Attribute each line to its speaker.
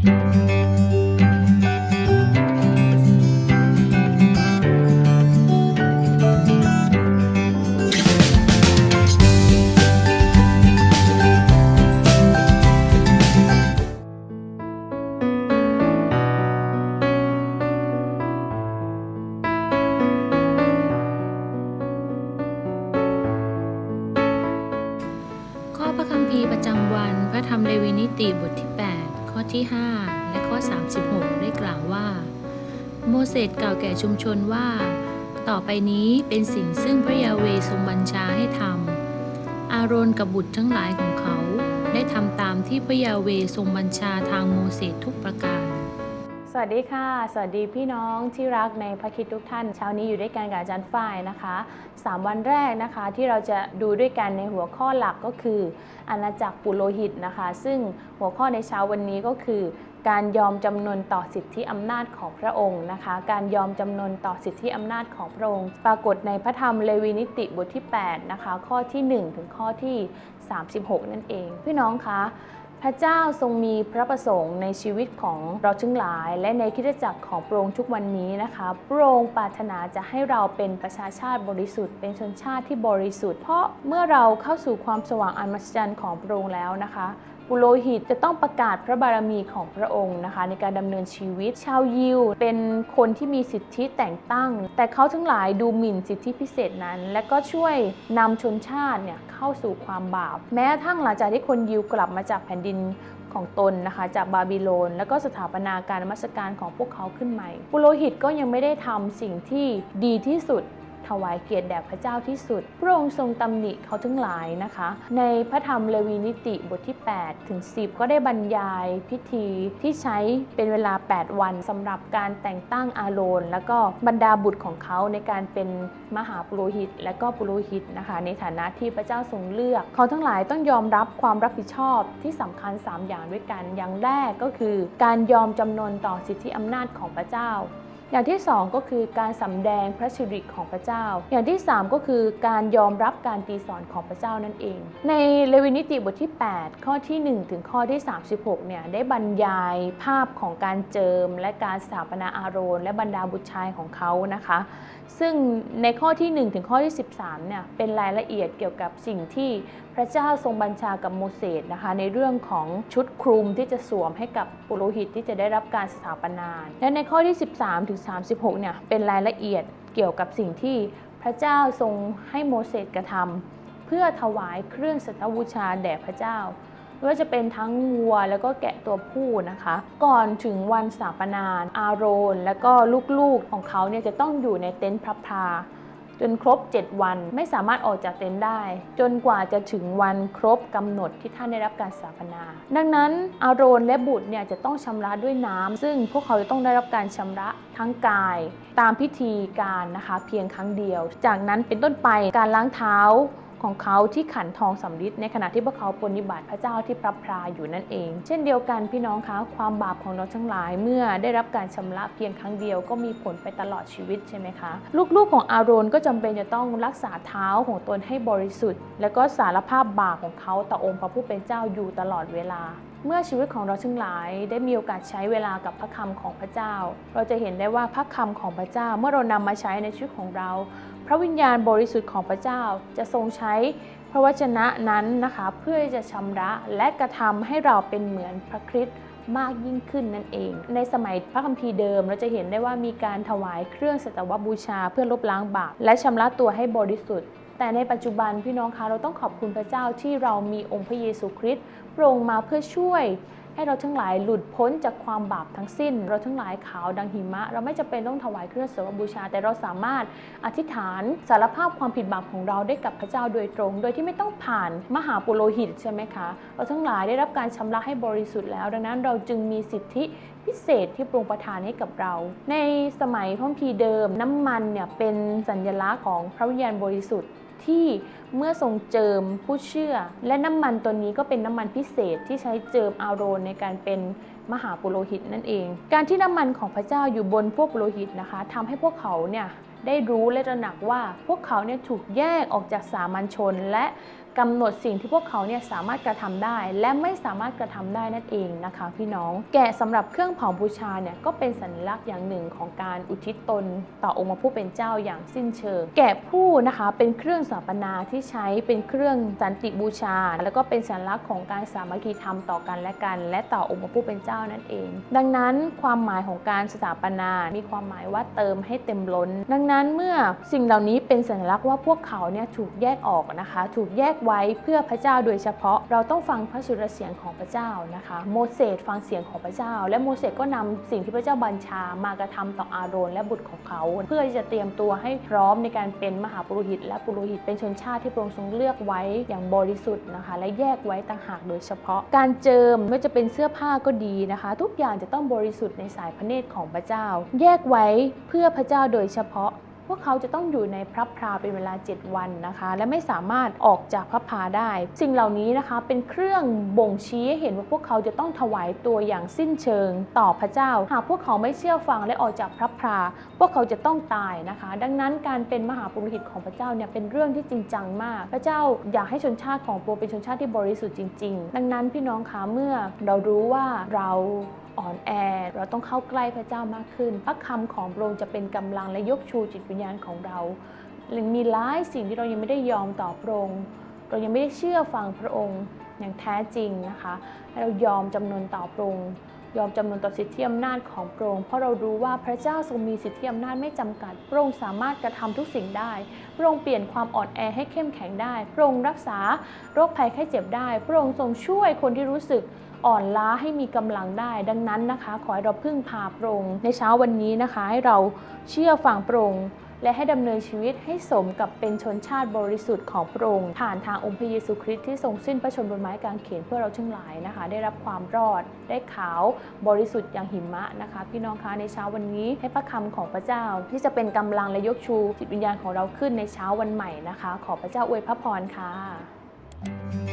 Speaker 1: ข้อพระคัมภีร์ประจำวัน พระธรรมเลวีนิติบทที่ 8 ที่ 5 และข้อ 36 ได้กล่าวว่า โมเสสกล่าวแก่ชุมชนว่า ต่อไปนี้เป็นสิ่งซึ่งพระยาเวทรงบัญชาให้ทำอาโรนกับบุตรทั้งหลายของเขา ได้ทำตามที่พระยาเวทรงบัญชาทางโมเสสทุกประการ
Speaker 2: สวัสดีค่ะ สวัสดีพี่น้องที่รักในพระคิดทุกท่าน เช้านี้อยู่ด้วยกันกับอาจารย์ฝ้ายนะคะ 3 วันแรกนะคะที่เราจะดูด้วยกันในหัวข้อหลักก็คืออาณาจักรปุโรหิตนะคะ ซึ่งหัวข้อในเช้าวันนี้ก็คือ การยอมจำนนต่อสิทธิอำนาจของพระองค์นะคะ การยอมจำนนต่อสิทธิอำนาจของพระองค์ ปรากฏในพระธรรมเลวีนิติบทที่8นะคะข้อที่ 1 ถึงข้อที่ 36 นั่นเอง พี่น้องคะ พระเจ้าทรงมีพระประสงค์ในชีวิตของเราทั้งหลาย และในคิดจักรของพระองค์ทุกวันนี้นะคะพระองค์ปรารถนาจะให้เราเป็นประชาชาติบริสุทธิ์ เป็นชนชาติที่บริสุทธิ์ เพราะเมื่อเราเข้าสู่ความสว่างอันมหัศจรรย์ของพระองค์แล้วนะคะ ปุโรหิตจะต้องประกาศพระบารมีของพระองค์นะคะ ในการดำเนินชีวิตชาวยิว เป็นคนที่มีสิทธิแต่งตั้ง แต่เขาทั้งหลายดูหมิ่นสิทธิพิเศษนั้น และก็ช่วยนำชนชาติเนี่ยเข้าสู่ความบาป แม้ทั่งหลังจากที่คนยิวกลับมาจากแผ่นดินของตนนะคะจากบาบิโลน แล้วก็สถาปนาการมัสการของพวกเขาขึ้นใหม่ ปุโรหิตก็ยังไม่ได้ทำสิ่งที่ดีที่สุด ถวายเกียรติแด่พระเจ้าที่สุด พระองค์ทรงตำหนิเขาทั้งหลายนะคะ ในพระธรรมเลวีนิติบทที่8ถึง10 ก็ได้บรรยายพิธีที่ใช้เป็นเวลา 8 วันสำหรับการแต่งตั้งอาโรนแล้วก็บรรดาบุตรของเขาในการเป็นมหาปุโรหิต และก็ปุโรหิตนะคะ ในฐานะที่พระเจ้าทรงเลือก เขาทั้งหลายต้องยอมรับความรับผิดชอบที่สำคัญ 3 อย่างด้วยกันอย่างแรกก็คือ การยอมจำนนต่อสิทธิอำนาจของพระเจ้า อย่างที่ 2 ก็คือการสำแดงพระสิริของพระเจ้า อย่างที่ 3 ก็คือการยอมรับการตีสอนของพระเจ้านั่นเอง ในเลวินิติบทที่ 8 ข้อที่ 1 ถึงข้อที่ 36เนี่ยได้บรรยายภาพของการเจิม และการสถาปนาอาโรน และบรรดาบุตรชายของเขานะคะ ซึ่งในข้อที่ 1 ถึงข้อที่ 13เนี่ยเป็นรายละเอียดเกี่ยวกับสิ่งที่ ระเจ้าทรงบัญชากับโมเสสนะคะในเรื่องของชุดคลุมที่จะสวมให้กับปุโรหิตที่จะได้รับการสถาปนา และในข้อที่ 13ถึง36เนี่ยเป็นรายละเอียดเกี่ยวกับสิ่งที่พระเจ้าทรงให้โมเสสกระทำเพื่อถวายเครื่องสัตวบูชาแด่พระเจ้าไม่ว่าจะเป็นทั้งวัวแล้วก็แกะตัวผู้นะคะ ก่อนถึงวันสถาปนานอาโรน แล้วก็ลูกๆของเขาเนี่ยจะต้องอยู่ในเต็นท์พระพรา จนครบ 7 วันไม่สามารถออกจากเต็นท์ได้ จนกว่าจะถึงวันครบกำหนดที่ท่านได้รับการสถาปนา ดังนั้นอาโรนและบุตรเนี่ยจะต้องชำระด้วยน้ำซึ่งพวกเขาจะต้องได้รับการชำระทั้งกาย ตามพิธีการนะคะ เพียงครั้งเดียว จากนั้นเป็นต้นไปการล้างเท้า ของเขาที่ขันทองสำริดในขณะที่พวกเขาปฏิบัติพระเจ้าที่พระพราอยู่นั่นเอง เช่นเดียวกันพี่น้องคะความบาปของเราทั้งหลายเมื่อได้รับการชำระเพียงครั้งเดียวก็มีผลไปตลอดชีวิตใช่ไหมคะ ลูกๆของอาโรนก็จำเป็นจะต้องรักษาเท้าของตนให้บริสุทธิ์ และก็สารภาพบาปของเขาต่อองค์พระผู้เป็นเจ้าอยู่ตลอดเวลา เมื่อชีวิตของเราทั้งหลายได้มีโอกาสใช้เวลากับพระคำของพระเจ้า เราจะเห็นได้ว่าพระคำของพระเจ้าเมื่อเรานำมาใช้ในชีวิตของเรา พระวิญญาณบริสุทธิ์ของพระเจ้าจะทรงใช้พระวจนะนั้นนะคะเพื่อจะชำระและกระทำให้เราเป็นเหมือนพระคริสต์มากยิ่งขึ้นนั่นเอง ในสมัยพระคัมภีร์เดิมเราจะเห็นได้ว่ามีการถวายเครื่องสัตวบูชาเพื่อลบล้างบาปและชำระตัวให้บริสุทธิ์แต่ในปัจจุบันพี่น้องคะเราต้องขอบคุณพระเจ้าที่เรามีองค์พระเยซูคริสต์ ระองค์มาเพื่อช่วย ให้เราทั้งหลายหลุดพ้นจากความบาปทั้งสิ้น เราทั้งหลายขาวดังหิมะ เราไม่จำเป็นต้องถวายเครื่องสักการะบูชา แต่เราสามารถอธิษฐานสารภาพความผิดบาปของเราได้กับพระเจ้าโดยตรง โดยที่ไม่ต้องผ่านมหาปุโรหิตใช่ไหมคะ เราทั้งหลายได้รับการชำระให้บริสุทธิ์แล้ว ดังนั้นเราจึงมีสิทธิพิเศษที่ปรุงประทานให้กับเรา ในสมัยพระคัมภีเดิมน้ำมันเนี่ยเป็นสัญลักษณ์ของพระวิญญาณบริสุทธิ์ ที่เมื่อทรงเจิมผู้เชื่อ และน้ำมันตัวนี้ก็เป็นน้ำมันพิเศษที่ใช้เจิมอาโรนในการเป็นมหาปุโรหิตนั่นเอง การที่น้ำมันของพระเจ้าอยู่บนพวกปุโรหิตนะคะทำให้พวกเขาเนี่ยได้รู้และตระหนักว่าพวกเขาเนี่ยถูกแยกออกจากสามัญชน และ กำหนดสิ่งที่พวกเขาเนี่ยสามารถกระทำได้ และไม่สามารถกระทำได้นั่นเองนะคะพี่น้อง แกะสำหรับเครื่องเผาบูชาเนี่ยก็เป็นสัญลักษณ์อย่างหนึ่งของการอุทิศตนต่อองค์พระผู้เป็นเจ้าอย่างสิ้นเชิง แกะผู้นะคะเป็นเครื่องสถาปนาที่ใช้เป็นเครื่องสันติบูชา แล้วก็เป็นสัญลักษณ์ของการสามัคคีธรรมต่อกันและกัน และต่อองค์พระผู้เป็นเจ้านั่นเอง ดังนั้นความหมายของการสถาปนา มีความหมายว่าเติมให้เต็มล้น ดังนั้นเมื่อสิ่งเหล่านี้เป็นสัญลักษณ์ว่าพวกเขาเนี่ยถูกแยกออกนะคะ ถูกแยกไว้เพื่อพระเจ้าโดยเฉพาะ เราต้องฟังพระสุรเสียงของพระเจ้านะคะ โมเสสฟังเสียงของพระเจ้า และโมเสสก็นำสิ่งที่พระเจ้าบัญชามากระทำต่ออาโรนและบุตรของเขา เพื่อจะเตรียมตัวให้พร้อมในการเป็นมหาปุโรหิต และปุโรหิตเป็นชนชาติที่พระองค์ทรงเลือกไว้อย่างบริสุทธิ์นะคะ และแยกไว้ต่างหากโดยเฉพาะ การเจิมไม่ว่าจะเป็นเสื้อผ้าก็ดีนะคะ ทุกอย่างจะต้องบริสุทธิ์ในสายพระเนตรของพระเจ้า แยกไว้เพื่อพระเจ้าโดยเฉพาะ วกเขาจะต้องอยู่ในพระพราเป็นเวลา 7 วันนะคะ และไม่สามารถออกจากพระพราได้ สิ่งเหล่านี้นะคะเป็นเครื่องบ่งชี้ให้เห็นว่าพวกเขาจะต้องถวายตัวอย่างสิ้นเชิง ต่อพระเจ้า หากพวกเขาไม่เชื่อฟังและออกจากพระพราพวกเขาจะต้องตายนะคะ ดังนั้นการเป็นมหาปุโรหิตของพระเจ้าเนี่ยเป็นเรื่องที่จริงจังมาก พระเจ้าอยากให้ชนชาติของพรเป็นชนชาติที่บริสุทธิ์จริง ๆ ดังนั้นพี่น้องคะเมื่อเรารู้ว่าเรา อ่อนแอ เราต้องเข้าใกล้พระเจ้ามากขึ้น พระคำของพระองค์จะเป็นกำลังและยกชูจิตวิญญาณของเรามีหลายสิ่งที่เรายังไม่ได้ยอมต่อพระองค์เรายังไม่ได้เชื่อฟังพระองค์อย่างแท้จริงนะคะให้เรายอมจำนนต่อพระองค์ยอมจำนนต่อสิทธิอำนาจของพระองค์เพราะเรารู้ว่าพระเจ้าทรงมีสิทธิอำนาจไม่จำกัด พระองค์สามารถกระทำทุกสิ่งได้ พระองค์เปลี่ยนความอ่อนแอให้เข้มแข็งได้ พระองค์รักษาโรคภัยไข้เจ็บได้ พระองค์ทรงช่วยคนที่รู้สึก อ่อนล้าให้มีกำลังได้ ดังนั้นนะคะ ขอให้เราพึ่งพาพระองค์ในเช้าวันนี้นะคะ ให้เราเชื่อฟังพระองค์และให้ดำเนินชีวิตให้สมกับเป็นชนชาติบริสุทธิ์ของพระองค์ผ่านทางองค์พระเยซูคริสต์ที่ทรงสิ้นพระชนบนไม้กางเขนเพื่อเราทั้งหลายนะคะ ได้รับความรอดได้ขาวบริสุทธิ์อย่างหิมะนะคะ พี่น้องคะในเช้าวันนี้ให้พระคำของพระเจ้า ที่จะเป็นกำลังและยกชูจิตวิญญาณของเราขึ้นในเช้าวันใหม่นะคะ ขอพระเจ้าอวยพระพรค่ะ